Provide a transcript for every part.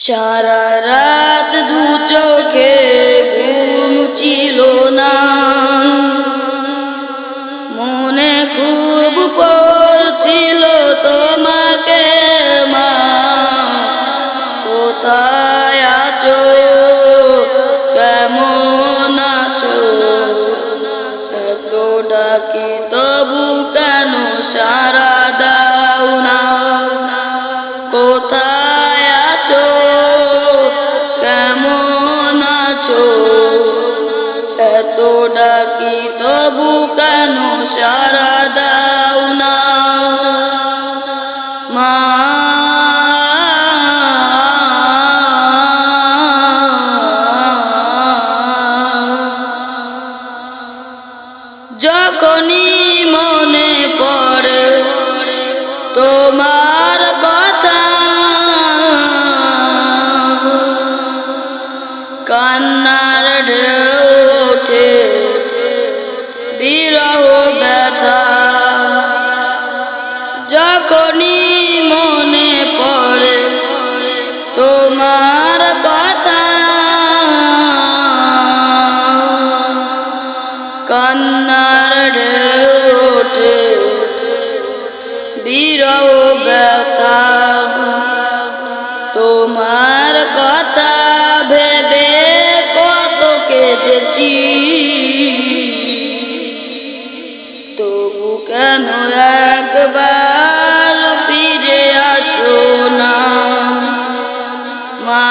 সারা রাত দু চোখে ঘুম ছিল না। মনে খুব পড়ছিল তোমাকে মা। কোথায় আছো? কেমন আছো? এত ডাকি তবু কেন সারা কান্নার ঢেউ ওঠে যখনই মনে পড়ে তোমার কথা কান্নার ঢেউ ওঠে বিরহ ব্যথা। কত তবু কেন একবার ফিরে আসো না? মা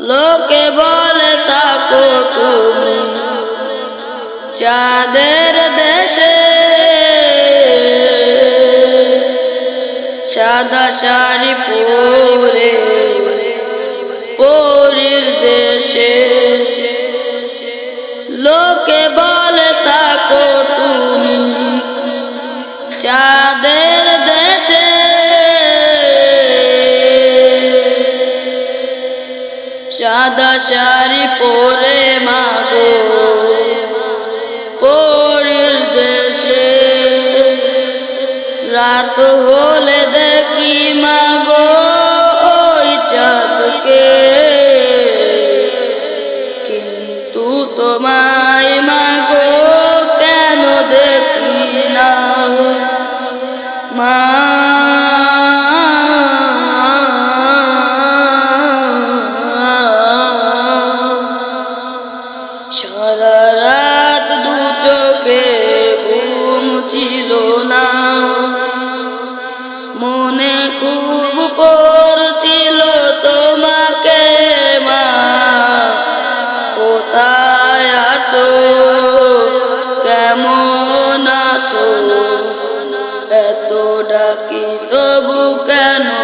লোকে বলে থাকো তুমি। চাঁদের দেশে সাদা শাড়ি পরে পরীর দেশে। লোকে বলে, থাকো তুমি চাঁদের দেশে। সাদা শাড়ি পরে মাগো পরের দেশে। রাত হলে দেখি তোমায় মাগো কেন দেখি না মা সারা রাত দু চোখে ঘুম ছিল না।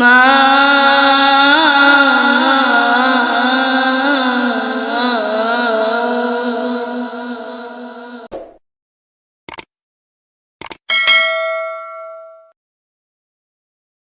মা